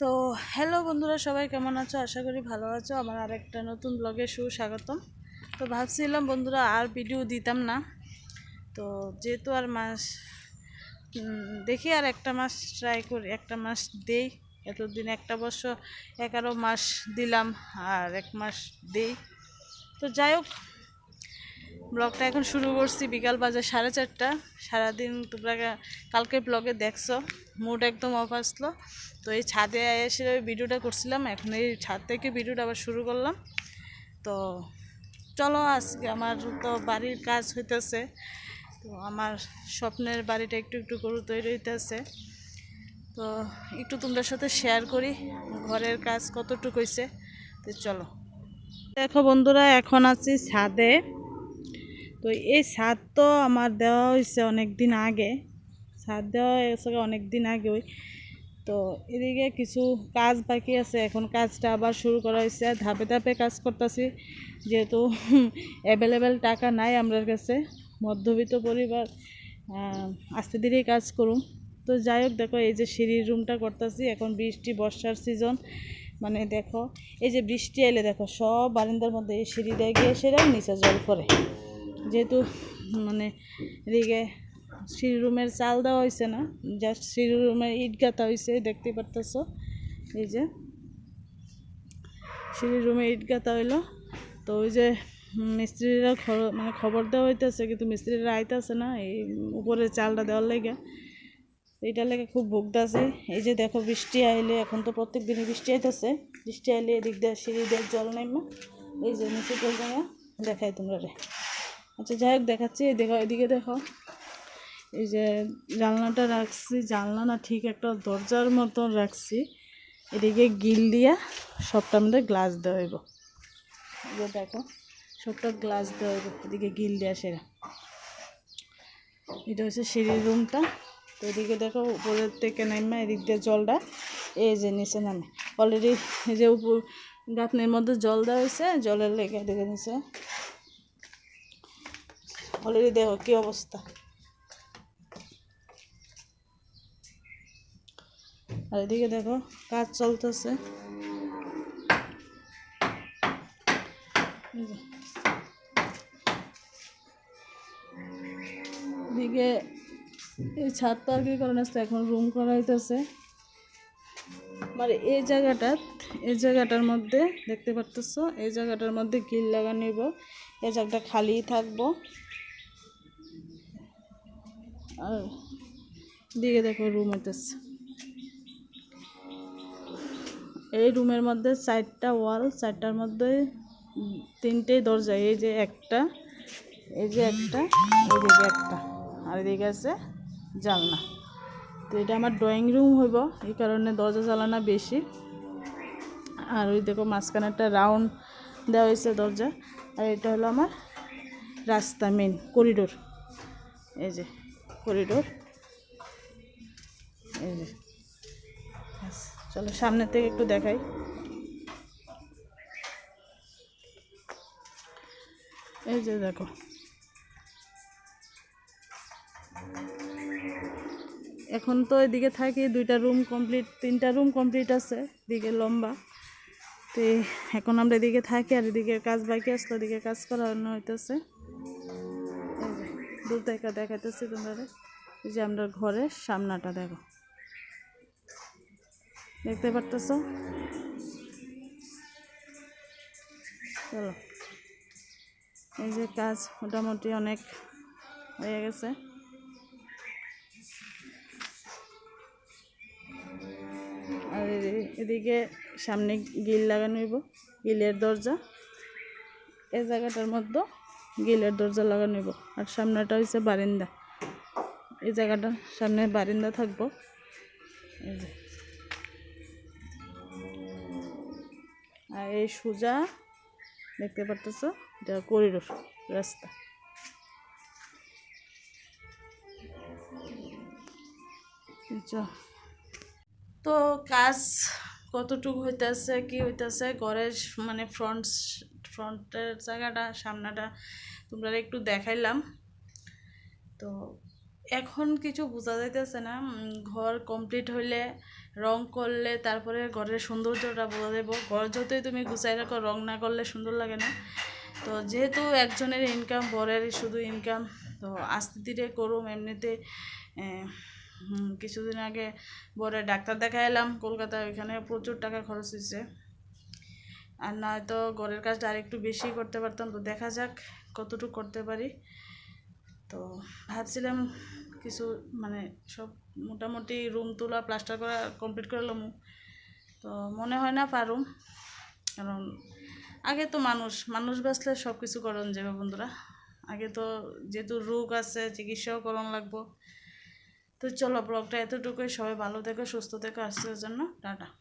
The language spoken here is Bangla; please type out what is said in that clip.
তো হ্যালো বন্ধুরা, সবাই কেমন আছো? আশা করি ভালো আছো। আমার আর একটা নতুন ব্লগে সুস্বাগতম। তো ভাবছিলাম বন্ধুরা, আর ভিডিও দিতাম না। তো যেহেতু আর মাস দেখি আর একটা মাস ট্রাই করি, একটা মাস দেই। এতদিন একটা বছর, এগারো মাস দিলাম আর এক মাস দেই। তো যাই হোক ব্লগটা এখন শুরু করছি বিকাল বাজে সাড়ে চারটা। সারাদিন তোমরা কালকে ব্লগে দেখছ। মুড একদম অফ আসলো। তো এই ছাদে এসে ভিডিওটা করছিলাম, এখন এই ছাদ থেকে ভিডিওটা আবার শুরু করলাম। তো চলো আজকে আমার তো বাড়ির কাজ হইতেছে, তো আমার স্বপ্নের বাড়িটা একটু একটু করে তৈরি হইতেছে। তো একটু তোমাদের সাথে শেয়ার করি ঘরের কাজ কতটুকু হয়েছে তো চলো। দেখো বন্ধুরা, এখন আছি ছাদে। তো এই ছাদ তো আমার দেওয়া হয়েছে অনেক দিন আগে, ছাদ দেওয়া হয়েছে অনেক দিন আগে ওই তো এদিকে কিছু কাজ বাকি আছে। এখন কাজটা আবার শুরু করা হয়েছে। ধাপে ধাপে কাজ করতেছি। যেহেতু অ্যাভেলেবেল টাকা নাই আমার কাছে, মধ্যবিত্ত পরিবার আস্তে ধীরেই কাজ করুন তো যাই হোক, দেখো এই যে সিঁড়ির রুমটা করতেছি। এখন বৃষ্টি, বর্ষার সিজন মানে দেখো, এই যে বৃষ্টি এলে দেখো, সব বারান্দার মধ্যে এই সিঁড়ি দিয়ে গিয়ে সেটা নিচে জল পড়ে। যেহেতু মানে এদিকে সিঁড়ি রুমের চাল দেওয়া হয়েছে না জাস্ট সিঁড়ি রুমের ইট গাঁথা হয়েছে দেখতে পারতেছ, এই যে। সিঁড়ি রুমে ইট গাঁথা হইল, তো ওই যে মিস্ত্রিরা মানে খবর দেওয়া হইতেছে, কিন্তু মিস্ত্রিরা আইতেছে না, এই উপরে চালটা দেওয়ার লেগে। এইটার লেগে খুব ভুগতেছে। এই যে দেখো, বৃষ্টি আইলে, এখন তো প্রত্যেক দিনই বৃষ্টি আইতেছে। বৃষ্টি আইলে এদিক দিয়ে সিঁড়ি দিয়ে জল নেমে এই যে নিচে জল দেখাই তোমরা রে আচ্ছা যাই হোক, দেখাচ্ছি দেখো এদিকে দেখো। এই যে জানলাটা রাখছি, জানলা না ঠিক একটা দরজার মতন রাখছি। এদিকে গিল দিয়া সবটার মধ্যে গ্লাস দেওয়া হইব। যে দেখো, সবটা গ্লাস দেওয়া হইব, এদিকে গিল দেওয়া সেরা। এটা হচ্ছে সিঁড়ির রুমটা। তো এদিকে দেখো, উপরের থেকে নামে এদিক দিয়ে জলটা। এই যে নিচে নামে। অলরেডি এই যে উপর গাঁথনির মধ্যে জল দেওয়া হয়েছে, জলের লেগে এদিকে নিচে। অলরেডি দেখো কি অবস্থা। আর এদিকে দেখো, কাজ চলতেছে। এদিকে এই ছাদটা আর কি কারণে এখন রুম করা হইতেছে মানে এই জায়গাটা, এই জায়গাটার মধ্যে, দেখতে পারতেছ, এই জায়গাটার মধ্যে গিল লাগা নিব। এই জায়গাটা খালি থাকব। আর দিকে দেখো রুম হইতেছে। এই রুমের মধ্যে চারটা ওয়াল চারটার মধ্যে উম, তিনটেই দরজা এই যে একটা এই যে একটা এদিকে একটা আর এদিকে আছে জানলা। তো এটা আমার ড্রয়িং রুম হইব এই কারণে দরজা জ্বালানা বেশি। আর ওই দেখো মাঝখানে একটা রাউন্ড দেওয়া হয়েছে দরজা আর এটা হলো আমার রাস্তা মেন করিডোর এই যে করিডোর এই যে। চলো সামনে থেকে একটু দেখাই। এই যে দেখো। এখন তো এদিকে থাকি দুইটা রুম কমপ্লিট তিনটা রুম কমপ্লিট আছে এদিকে লম্বা। তো এখন আমরা এদিকে থাকি আর এদিকে কাজ বাকি আসলো এদিকে কাজ করানো হইতেছে। দূর থেকে দেখাইতেছি তোমরা যে আমরা ঘরের সামনাটা দেখো। দেখতে পারতেছ? চলো। এই যে কাজ মোটামুটি অনেক হয়ে গেছে। আর এদিকে সামনে গিল লাগানো হইব গিলের দরজা। এই জায়গাটার মধ্যে গিলের দরজা লাগানো হইব। আর সামনেটা হচ্ছে বারিন্দা। এই জায়গাটা সামনে বারিন্দা থাকব। এই যে। এই সোজা, দেখতে পারতেছ? এটা করিডোর রাস্তা? তো কাজ কতটুকু হইতেছে, কি হইতেছে? ঘরের মানে ফ্রন্ট ফ্রন্টের জায়গাটা, সামনাটা তোমরা একটু দেখাইলাম। তো এখন কিছু বোঝা যাইতেছে না। ঘর কমপ্লিট হইলে রং করলে তারপরে ঘরের সৌন্দর্যটা বলে দেবো ঘর যতই তুমি গুছাই রাখো, রং না করলে সুন্দর লাগে না। তো যেহেতু একজনের ইনকাম বরের শুধু ইনকাম তো আস্তে ধীরে করুম। এমনিতে কিছুদিন আগে বরে ডাক্তার দেখা এলাম, কলকাতায় ওইখানে প্রচুর টাকা খরচ হয়েছে। আর নয়তো ঘরের কাজটা আর একটু বেশি করতে পারতাম, তো দেখা যাক কতটুকু করতে পারি। তো ভাবছিলাম কিছু মানে সব মোটামুটি রুম তোলা প্লাস্টার করা কমপ্লিট করে লমু। তো মনে হয় না পারুম। কারণ আগে তো মানুষ মানুষ বাঁচলে সব কিছু করণ যাবে বন্ধুরা। আগে তো যেহেতু রোগ আছে, চিকিৎসাও করণ লাগবো। তো চলো ব্লগটা এতটুকুই। সবাই ভালো থেকে, সুস্থ থেকো। আসছে জন্য টাটা।